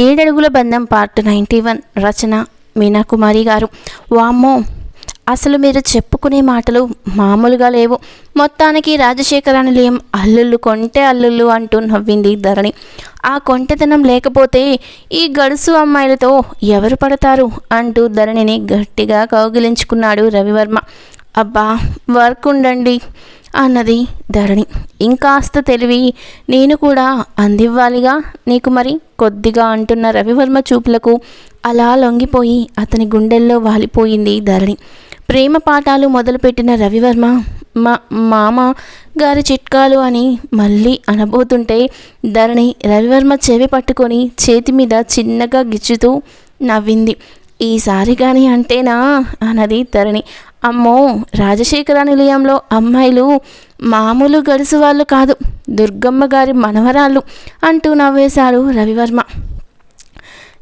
ఏడడుగుల బంధం part ninety one రచన మీనాకుమారి గారు. వామ్మో అసలు మీరు చెప్పుకునే మాటలు మామూలుగా లేవు. మొత్తానికి రాజశేఖర నిలయం అల్లుళ్ళు కొంటే అల్లుళ్ళు అంటూ నవ్వింది ధరణి. ఆ కొంటెతనం లేకపోతే ఈ గడుసు అమ్మాయిలతో ఎవరు పడతారు అంటూ ధరణిని గట్టిగా కౌగిలించుకున్నాడు రవివర్మ. అబ్బా వర్క్ ఉండండి. అన్నది ధరణి. ఇంకాస్త తెలివి నేను కూడా అందివ్వాలిగా? నీకు మరి కొద్దిగా అంటున్న రవివర్మ చూపులకు అలా లొంగిపోయి అతని గుండెల్లో వాలిపోయింది ధరణి. ప్రేమ పాఠాలు మొదలుపెట్టిన రవివర్మ మా మామ గారి చిట్కాలు అని మళ్ళీ అనబోతుంటే ధరణి రవివర్మ చెవి పట్టుకొని చేతి మీద చిన్నగా గిచ్చుతూ నవ్వింది. ఈసారి కానీ అంటేనా అన్నది ధరణి. అమ్మో రాజశేఖర నిలయంలో అమ్మాయిలు మామూలు గడుసు వాళ్ళు కాదు దుర్గమ్మ గారి మనవరాళ్ళు అంటూ నవ్వేశాడు రవివర్మ.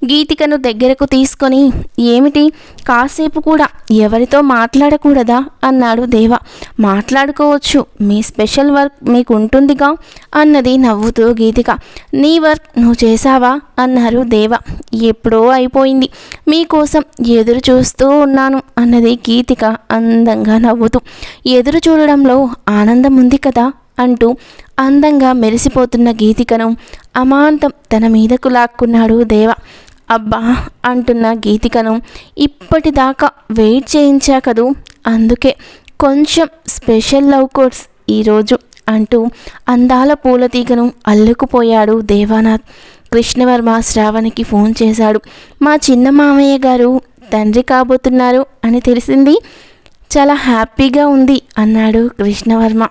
గీతికను దగ్గరకు తీసుకొని ఏమిటి? కాసేపు కూడా ఎవరితో మాట్లాడకూడదా? అన్నాడు దేవ. మాట్లాడుకోవచ్చు. మీ స్పెషల్ వర్క్ మీకు ఉంటుందిగా అన్నది నవ్వుతూ గీతిక. నీ వర్క్ నువ్వు చేశావా? అన్నారు దేవ. ఎప్పుడో అయిపోయింది. మీకోసం ఎదురు చూస్తూ ఉన్నాను అన్నది గీతిక అందంగా నవ్వుతూ. ఎదురు చూడడంలో ఆనందం ఉంది కదా? అంటూ అందంగా మెరిసిపోతున్న గీతికను అమాంతం తన మీదకు లాక్కున్నాడు దేవ. అబ్బా అంటున్న గీతికను ఇప్పటిదాకా వెయిట్ చేయించా కదూ. అందుకే కొంచెం స్పెషల్ లవ్ కోర్స్ ఈరోజు అంటూ అందాల పూల తీగను అల్లుకుపోయాడు దేవానాథ్. కృష్ణవర్మ శ్రావణికి ఫోన్ చేశాడు. మా చిన్న మామయ్య గారు తండ్రి కాబోతున్నారు అని తెలిసింది. చాలా హ్యాపీగా ఉంది అన్నాడు కృష్ణవర్మ.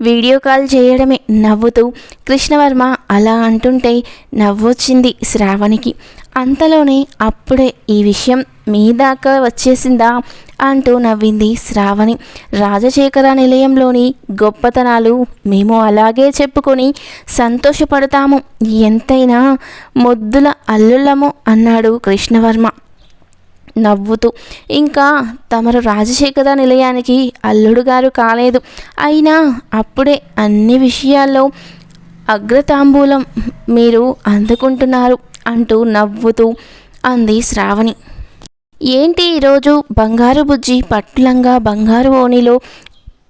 వీడియో కాల్ చేయడమే నవ్వుతూ కృష్ణవర్మ అలా అంటుంటే నవ్వొచ్చింది శ్రావణికి. అంతలోనే అప్పుడే ఈ విషయం మీ దాకా వచ్చేసిందా? అంటూ నవ్వింది శ్రావణి. రాజశేఖర నిలయంలోని గొప్పతనాలు మేము అలాగే చెప్పుకొని సంతోషపడతాము. ఎంతైనా మొద్దుల అల్లుళ్ళము అన్నాడు కృష్ణవర్మ. నవ్వుతూ ఇంకా తమరు రాజశేఖర నిలయానికి అల్లుడు గారు కాలేదు. అయినా అప్పుడే అన్ని విషయాల్లో అగ్రతాంబూలం మీరు అందుకుంటున్నారు అంటూ నవ్వుతూ అంది శ్రావణి. ఏంటి ఈరోజు బంగారు బుజ్జి పట్టులంగా బంగారు ఓణిలో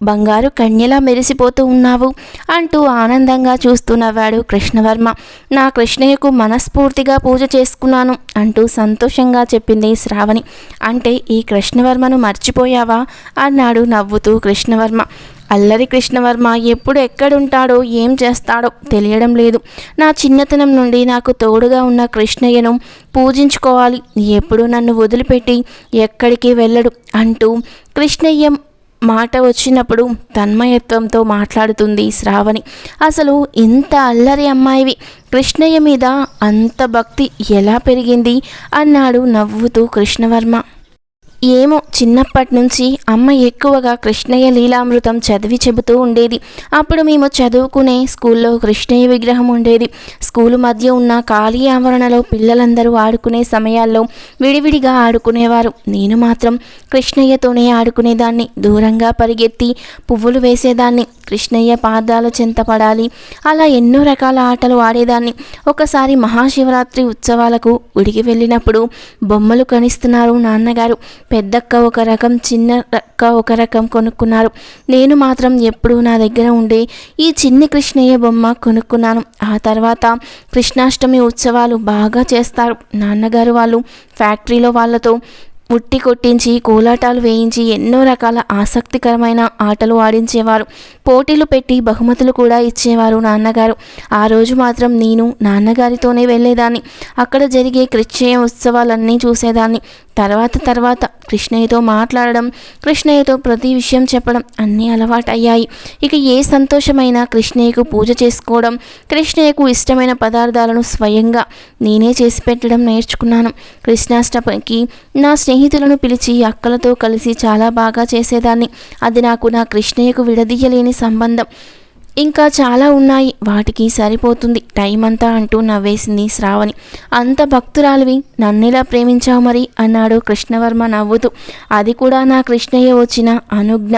బంగారు కన్యలా మెరిసిపోతూ ఉన్నావు అంటూ ఆనందంగా చూస్తూ నవ్వాడు కృష్ణవర్మ. నా కృష్ణయ్యకు మనస్ఫూర్తిగా పూజ చేసుకున్నాను అంటూ సంతోషంగా చెప్పింది శ్రావణి. అంటే ఈ కృష్ణవర్మను మర్చిపోయావా? అన్నాడు నవ్వుతూ కృష్ణవర్మ. అల్లరి కృష్ణవర్మ ఎప్పుడు ఎక్కడుంటాడో ఏం చేస్తాడో తెలియడం లేదు. నా చిన్నతనం నుండి నాకు తోడుగా ఉన్న కృష్ణయ్యను పూజించుకోవాలి. ఎప్పుడు నన్ను వదిలిపెట్టి ఎక్కడికి వెళ్ళడు అంటూ కృష్ణయ్య మాట వచ్చినప్పుడు తన్మయత్వంతో మాట్లాడుతుంది శ్రావణి. అసలు ఇంత అల్లరి అమ్మాయివి. కృష్ణయ్య మీద అంత భక్తి ఎలా పెరిగింది? అన్నాడు నవ్వుతూ కృష్ణవర్మ. ఏమో చిన్నప్పటి నుంచి అమ్మ ఎక్కువగా కృష్ణయ్య లీలామృతం చదివి చెబుతూ ఉండేది. అప్పుడు మేము చదువుకునే స్కూల్లో కృష్ణయ్య విగ్రహం ఉండేది. స్కూలు మధ్య ఉన్న ఖాళీ ఆవరణలో పిల్లలందరూ ఆడుకునే సమయాల్లో విడివిడిగా ఆడుకునేవారు. నేను మాత్రం కృష్ణయ్యతోనే ఆడుకునేదాన్ని. దూరంగా పరిగెత్తి పువ్వులు వేసేదాన్ని. కృష్ణయ్య పాదాల చెంతపడాలి. అలా ఎన్నో రకాల ఆటలు ఆడేదాన్ని. ఒకసారి మహాశివరాత్రి ఉత్సవాలకు ఉడికి వెళ్ళినప్పుడు బొమ్మలు కనిస్తున్నారు నాన్నగారు. పెద్దక్క ఒక రకం చిన్న అక్క ఒక రకం కొనుక్కున్నారు. నేను మాత్రం ఎప్పుడూ నా దగ్గర ఉండే ఈ చిన్ని కృష్ణయ్య బొమ్మ కొనుక్కున్నాను. ఆ తర్వాత కృష్ణాష్టమి ఉత్సవాలు బాగా చేస్తారు. నాన్నగారు వాళ్ళు ఫ్యాక్టరీలో వాళ్ళతో ఉట్టి కొట్టించి కోలాటాలు వేయించి ఎన్నో రకాల ఆసక్తికరమైన ఆటలు ఆడించేవారు. పోటీలు పెట్టి బహుమతులు కూడా ఇచ్చేవారు నాన్నగారు. ఆ రోజు మాత్రం నేను నాన్నగారితోనే వెళ్ళేదాన్ని. అక్కడ జరిగే కృష్ణయ్య ఉత్సవాలన్నీ చూసేదాన్ని. తర్వాత తర్వాత కృష్ణయ్యతో మాట్లాడడం కృష్ణయ్యతో ప్రతి విషయం చెప్పడం అన్నీ అలవాటయ్యాయి. ఇక ఏ సంతోషమైనా కృష్ణయ్యకు పూజ చేసుకోవడం కృష్ణయ్యకు ఇష్టమైన పదార్థాలను స్వయంగా నేనే చేసి పెట్టడం నేర్చుకున్నాను. కృష్ణాష్టమికి నా స్నేహితులను పిలిచి అక్కలతో కలిసి చాలా బాగా చేసేదాన్ని. అది నాకు నా కృష్ణయ్యకు విడదీయలేని సంబంధం. ఇంకా చాలా ఉన్నాయి. వాటికి సరిపోతుంది. టైం అంతా అంటూ నవ్వేసింది శ్రావణి. అంత భక్తురాలివి. నన్నెలా ప్రేమించావు మరి? అన్నాడు కృష్ణవర్మ నవ్వుతూ. అది కూడా నా కృష్ణయ్య వచ్చిన అనుజ్ఞ.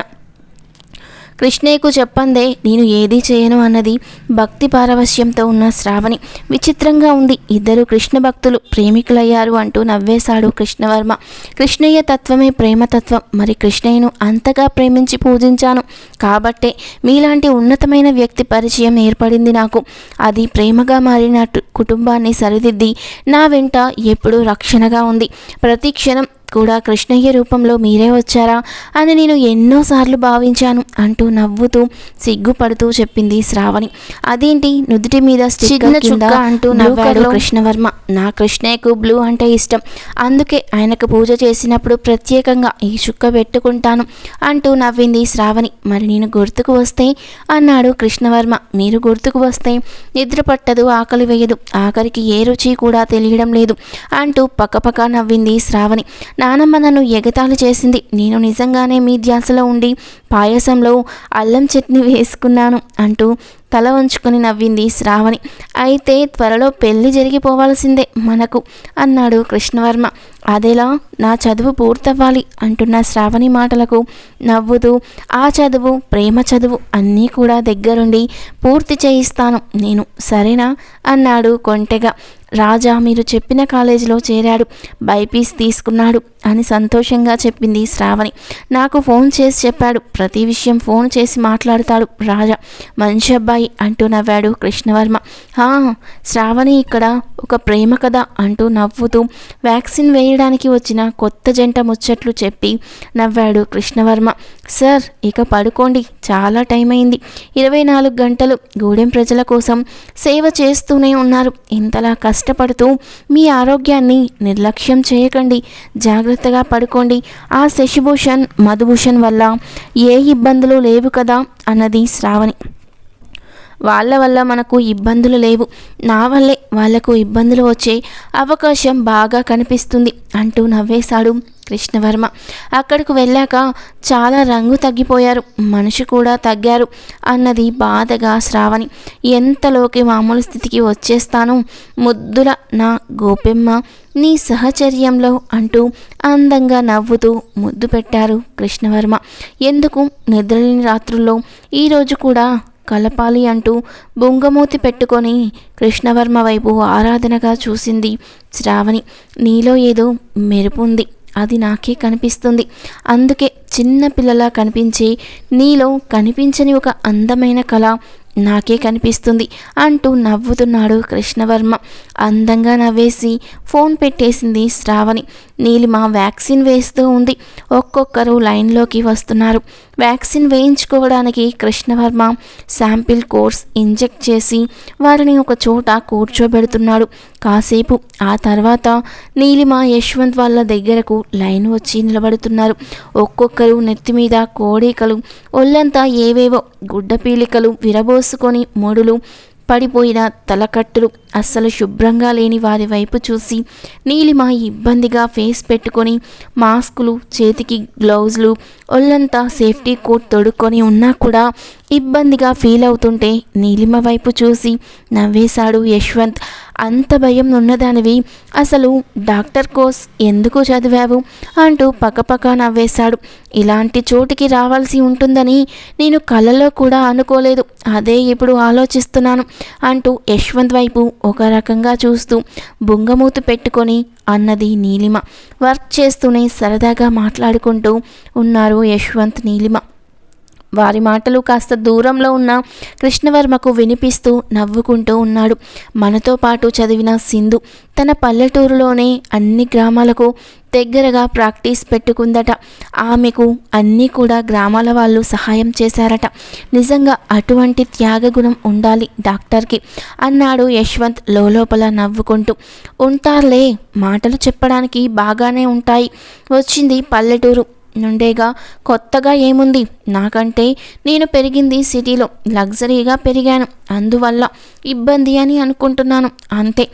కృష్ణయ్యకు చెప్పందే నేను ఏది చేయను అన్నది భక్తి పారవశ్యంతో ఉన్న శ్రావణి విచిత్రంగా ఉంది. ఇద్దరు కృష్ణ భక్తులు ప్రేమికులయ్యారు అంటూ నవ్వేశాడు కృష్ణవర్మ. కృష్ణయ్య తత్వమే ప్రేమతత్వం. మరి కృష్ణయ్యను అంతగా ప్రేమించి పూజించాను. కాబట్టే మీలాంటి ఉన్నతమైన వ్యక్తి పరిచయం ఏర్పడింది నాకు. అది ప్రేమగా మారినట్టు కుటుంబాన్ని సరిదిద్ది నా వెంట ఎప్పుడూ రక్షణగా ఉంది. ప్రతి క్షణం కూడా కృష్ణయ్య రూపంలో మీరే వచ్చారా? అని నేను ఎన్నోసార్లు భావించాను అంటూ నవ్వుతూ సిగ్గుపడుతూ చెప్పింది శ్రావణి. అదేంటి? నుదుటి మీద చిన్న చుక్క అంటూ నవ్వాడు కృష్ణవర్మ. నా కృష్ణయ్యకు బ్లూ అంటే ఇష్టం. అందుకే ఆయనకు పూజ చేసినప్పుడు ప్రత్యేకంగా ఈ చుక్క పెట్టుకుంటాను అంటూ నవ్వింది శ్రావణి. మరి నేను గుర్తుకు వస్తే? అన్నాడు కృష్ణవర్మ. మీరు గుర్తుకు వస్తే? నిద్ర పట్టదు ఆకలి వేయదు. ఆఖరికి ఏ రుచి కూడా తెలియడం లేదు అంటూ పక్కపక్క నవ్వింది శ్రావణి. నానమ్మ నన్ను ఎగతాళి చేసింది. నేను నిజంగానే మీ ధ్యాసలో ఉండి పాయసంలో అల్లం చట్నీ వేసుకున్నాను అంటూ తల వంచుకొని నవ్వింది శ్రావణి. అయితే త్వరలో పెళ్ళి జరిగిపోవాల్సిందే మనకు అన్నాడు కృష్ణవర్మ. అదేలా నా చదువు పూర్తవ్వాలి అంటున్న శ్రావణి మాటలకు నవ్వుతూ ఆ చదువు ప్రేమ చదువు అన్నీ కూడా దగ్గరుండి పూర్తి చేయిస్తాను నేను సరేనా? అన్నాడు కొంటెగా. రాజా మీరు చెప్పిన కాలేజీలో చేరాడు. బైపీస్ తీసుకున్నాడు. అని సంతోషంగా చెప్పింది శ్రావణి. నాకు ఫోన్ చేసి చెప్పాడు. ప్రతి విషయం ఫోన్ చేసి మాట్లాడతాడు. రాజా మంచి అబ్బాయి అంటూ నవ్వాడు కృష్ణవర్మ. హా శ్రావణి ఇక్కడ ఒక ప్రేమ కథ అంటూ నవ్వుతూ వ్యాక్సిన్ వేయడానికి వచ్చిన కొత్త జంట ముచ్చట్లు చెప్పి నవ్వాడు కృష్ణవర్మ. సార్ ఇక పడుకోండి. చాలా టైం అయింది. ఇరవై నాలుగు గంటలు. గూడెం ప్రజల కోసం సేవ చేస్తూనే ఉన్నారు. ఇంతలా కష్టపడుతూ మీ ఆరోగ్యాన్ని నిర్లక్ష్యం చేయకండి. జాగ్రత్తగా పడుకోండి. ఆ శశిభూషణ్ మధుభూషణ్ వల్ల ఏ ఇబ్బందులు లేవు కదా అన్నది శ్రావణి. వాళ్ళ వల్ల మనకు ఇబ్బందులు లేవు. నా వల్లే వాళ్ళకు ఇబ్బందులు వచ్చే అవకాశం బాగా కనిపిస్తుంది అంటూ నవ్వేశాడు కృష్ణవర్మ. అక్కడికి వెళ్ళాక చాలా రంగు తగ్గిపోయారు. మనిషి కూడా తగ్గారు అన్నది బాధగా శ్రావణి. ఎంతలోకి మామూలు స్థితికి వచ్చేస్తాను? ముద్దుల నా గోపెమ్మ నీ సహచర్యంలో అంటూ అందంగా నవ్వుతూ ముద్దు పెట్టారు కృష్ణవర్మ. ఎందుకు? నిద్రలేని రాత్రుల్లో ఈరోజు కూడా కలపాలి అంటూ బొంగమూతి పెట్టుకొని కృష్ణవర్మ వైపు ఆరాధనగా చూసింది శ్రావణి. నీలో ఏదో మెరుపుంది అది నాకే కనిపిస్తుంది. అందుకే చిన్న పిల్లలా కనిపించి నీలో కనిపించని ఒక అందమైన కళ నాకే కనిపిస్తుంది అంటూ నవ్వుతున్నాడు కృష్ణవర్మ. అందంగా నవ్వేసి ఫోన్ పెట్టేసింది శ్రావణి. నీలిమ వ్యాక్సిన్ వేస్తూ ఉంది. ఒక్కొక్కరు లైన్లోకి వస్తున్నారు. వ్యాక్సిన్ వేయించుకోవడానికి కృష్ణవర్మ శాంపిల్ కోర్స్ ఇంజెక్ట్ చేసి వారిని ఒక చోట కూర్చోబెడుతున్నాడు. కాసేపు. ఆ తర్వాత నీలిమ యశ్వంత్ వాళ్ళ దగ్గరకు లైన్ వచ్చి నిలబడుతున్నారు. ఒక్కొక్కరు నెత్తి మీద కోడీకలు ఒళ్ళంతా ఏవేవో గుడ్డ పీలికలు విరబోసుకొని మొడులు పడిపోయిన తలకట్టులు అస్సలు శుభ్రంగా లేని వారి వైపు చూసి నీలిమ ఇబ్బందిగా ఫేస్ పెట్టుకొని మాస్కులు చేతికి గ్లౌజులు ఒళ్ళంతా సేఫ్టీ కోట్ తొడుక్కొని ఉన్నా కూడా ఇబ్బందిగా ఫీల్ అవుతుంటే నీలిమ వైపు చూసి నవ్వేశాడు యశ్వంత్. అంత భయం ఉన్నదానివి అసలు డాక్టర్ కోర్స్ ఎందుకు చదివావు? అంటూ పక్కపక్క నవ్వేశాడు. ఇలాంటి చోటికి రావాల్సి ఉంటుందని నేను కలలో కూడా అనుకోలేదు. అదే ఇప్పుడు ఆలోచిస్తున్నాను అంటూ యశ్వంత్ వైపు ఒక రకంగా చూస్తూ బుంగమూతు పెట్టుకొని అన్నది నీలిమ. వర్క్ చేస్తూనే సరదాగా మాట్లాడుకుంటూ ఉన్నారు యశ్వంత్ నీలిమ. వారి మాటలు కాస్త దూరంలో ఉన్న కృష్ణవర్మకు వినిపిస్తూ నవ్వుకుంటూ ఉన్నాడు. మనతో పాటు చదివిన సింధు తన పల్లెటూరులోనే అన్ని గ్రామాలకు దగ్గరగా ప్రాక్టీస్ పెట్టుకుందట. ఆమెకు అన్నీ కూడా గ్రామాల వాళ్ళు సహాయం చేశారట. నిజంగా అటువంటి త్యాగగుణం ఉండాలి డాక్టర్కి అన్నాడు యశ్వంత్ లోపల నవ్వుకుంటూ. ఉంటారులే మాటలు చెప్పడానికి బాగానే ఉంటాయి. వచ్చింది పల్లెటూరు. నుండేగా కొత్తగా ఏముంది? నాకంటే నేను పెరిగింది సిటీలో. లగ్జరీగా పెరిగాను. అందువల్ల ఇబ్బంది అని అనుకుంటున్నాను. అంతే.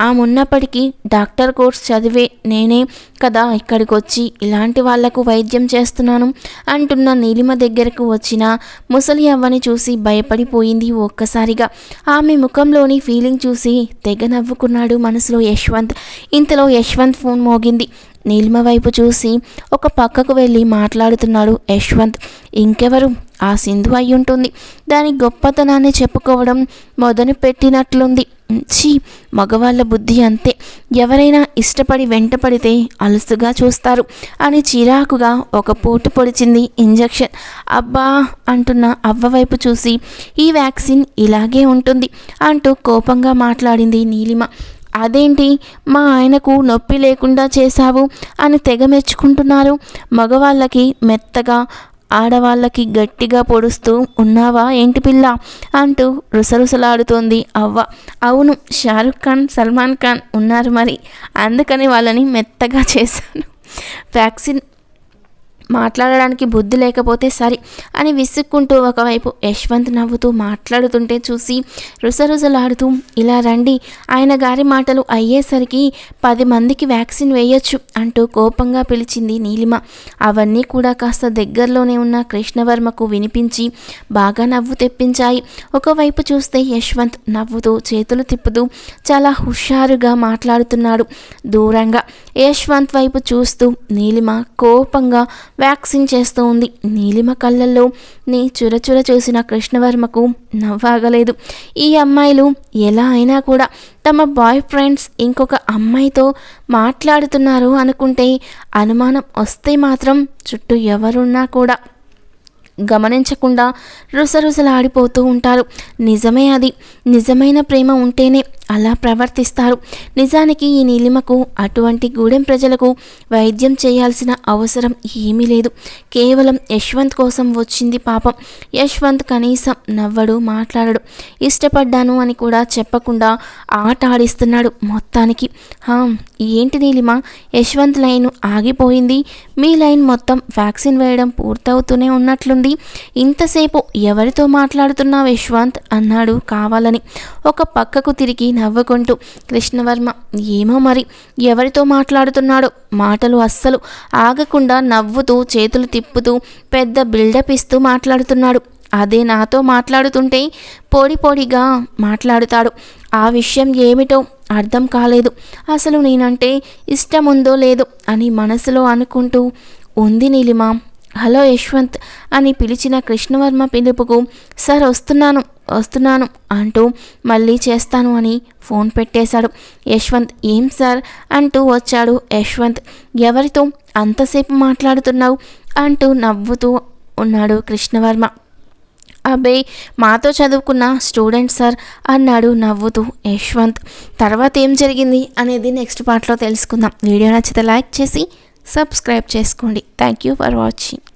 ఆమున్నప్పటికీ డాక్టర్ కోర్స్ చదివే నేనే కదా ఇక్కడికి వచ్చి ఇలాంటి వాళ్ళకు వైద్యం చేస్తున్నాను అంటున్న నీలిమ దగ్గరకు వచ్చిన ముసలి అవ్వని చూసి భయపడిపోయింది ఒక్కసారిగా. ఆమె ముఖంలోని ఫీలింగ్ చూసి తెగ నవ్వుకున్నాడు మనసులో యశ్వంత్. ఇంతలో యశ్వంత్ ఫోన్ మోగింది. నీలిమ వైపు చూసి ఒక పక్కకు వెళ్ళి మాట్లాడుతున్నాడు యశ్వంత్. ఇంకెవరు? ఆ సింధు అయి ఉంటుంది. దాని గొప్పతనాన్ని చెప్పుకోవడం మొదలు పెట్టినట్లుంది ఛీ మగవాళ్ళ బుద్ధి అంతే. ఎవరైనా ఇష్టపడి వెంటపడితే అలసుగా చూస్తారు అని చిరాకుగా ఒక పూట పొడిచింది ఇంజెక్షన్. అబ్బా అంటున్న అవ్వ వైపు చూసి ఈ వ్యాక్సిన్ ఇలాగే ఉంటుంది అంటూ కోపంగా మాట్లాడింది నీలిమ. అదేంటి? మా ఆయనకు నొప్పి లేకుండా చేశావు అని తెగ మెచ్చుకుంటున్నారు. మగవాళ్ళకి మెత్తగా ఆడవాళ్ళకి గట్టిగా పొడుస్తూ ఉన్నావా? ఏంటి పిల్ల? అంటూ రుసరుసలాడుతోంది అవ్వ. అవును షారుఖ్ ఖాన్ సల్మాన్ ఖాన్ ఉన్నారు మరి. అందుకని వాళ్ళని మెత్తగా చేశాను. వ్యాక్సిన్ మాట్లాడడానికి బుద్ధి లేకపోతే సరి అని విసుక్కుంటూ ఒకవైపు యశ్వంత్ నవ్వుతూ మాట్లాడుతుంటే చూసి రుసరుసలాడుతూ ఇలా రండి. ఆయన గారి మాటలు అయ్యేసరికి పది మందికి వ్యాక్సిన్ వేయొచ్చు అంటూ కోపంగా పిలిచింది నీలిమ. అవన్నీ కూడా కాస్త దగ్గరలోనే ఉన్న కృష్ణవర్మకు వినిపించి బాగా నవ్వు తెప్పించాయి. ఒకవైపు చూస్తే యశ్వంత్ నవ్వుతూ చేతులు తిప్పుతూ చాలా హుషారుగా మాట్లాడుతున్నాడు. దూరంగా యశ్వంత్ వైపు చూస్తూ నీలిమ కోపంగా వ్యాక్సిన్ చేస్తూ ఉంది నీలిమ కళ్ళల్లో నీ చురచుర చూసిన కృష్ణవర్మకు నవ్వాగలేదు. ఈ అమ్మాయిలు ఎలా అయినా కూడా తమ బాయ్ ఫ్రెండ్స్ ఇంకొక అమ్మాయితో మాట్లాడుతున్నారు అనుకుంటే అనుమానం వస్తే మాత్రం చుట్టూ ఎవరున్నా కూడా గమనించకుండా రుసరుసలాడిపోతూ ఉంటారు. నిజమే అది. నిజమైన ప్రేమ ఉంటేనే అలా ప్రవర్తిస్తారు. నిజానికి ఈ నీలిమకు అటువంటి గూడెం ప్రజలకు వైద్యం చేయాల్సిన అవసరం ఏమీ లేదు. కేవలం యశ్వంత్ కోసం వచ్చింది పాపం. యశ్వంత్ కనీసం నవ్వడు మాట్లాడడు. ఇష్టపడ్డాను అని కూడా చెప్పకుండా ఆట ఆడిస్తున్నాడు మొత్తానికి. ఏంటి నీలిమ? యశ్వంత్ లైన్ ఆగిపోయింది. మీ లైన్ మొత్తం వ్యాక్సిన్ వేయడం పూర్తవుతూనే ఉన్నట్లుంది. ఇంతసేపు ఎవరితో మాట్లాడుతున్నావు యశ్వంత్? అన్నాడు కావాలని. ఒక పక్కకు తిరిగి నవ్వుకుంటూ కృష్ణవర్మ ఏమో మరి? ఎవరితో మాట్లాడుతున్నాడో? మాటలు అస్సలు ఆగకుండా నవ్వుతూ చేతులు తిప్పుతూ పెద్ద బిల్డప్ ఇస్తూ మాట్లాడుతున్నాడు. అదే నాతో మాట్లాడుతుంటే పొడి పొడిగా మాట్లాడుతాడు. ఆ విషయం ఏమిటో అర్థం కాలేదు. అసలు నేనంటే ఇష్టం ఉందో లేదో అని మనసులో అనుకుంటూ ఉంది నీలిమా. హలో యశ్వంత్ అని పిలిచిన కృష్ణవర్మ పిలుపుకు సార్ వస్తున్నాను. వస్తున్నాను అంటూ మళ్ళీ చేస్తాను అని ఫోన్ పెట్టేశాడు. యశ్వంత్ ఏం సార్? అంటూ వచ్చాడు యశ్వంత్. ఎవరితో అంతసేపు మాట్లాడుతున్నావు? అంటూ నవ్వుతూ ఉన్నాడు కృష్ణవర్మ. అబ్బే మాతో చదువుకున్న స్టూడెంట్ సార్ అన్నాడు నవ్వుతూ యశ్వంత్. తర్వాత ఏం జరిగింది? అనేది నెక్స్ట్ పార్ట్లో తెలుసుకుందాం. వీడియో నచ్చితే లైక్ చేసి సబ్స్క్రైబ్ చేసుకోండి. Thank you for watching.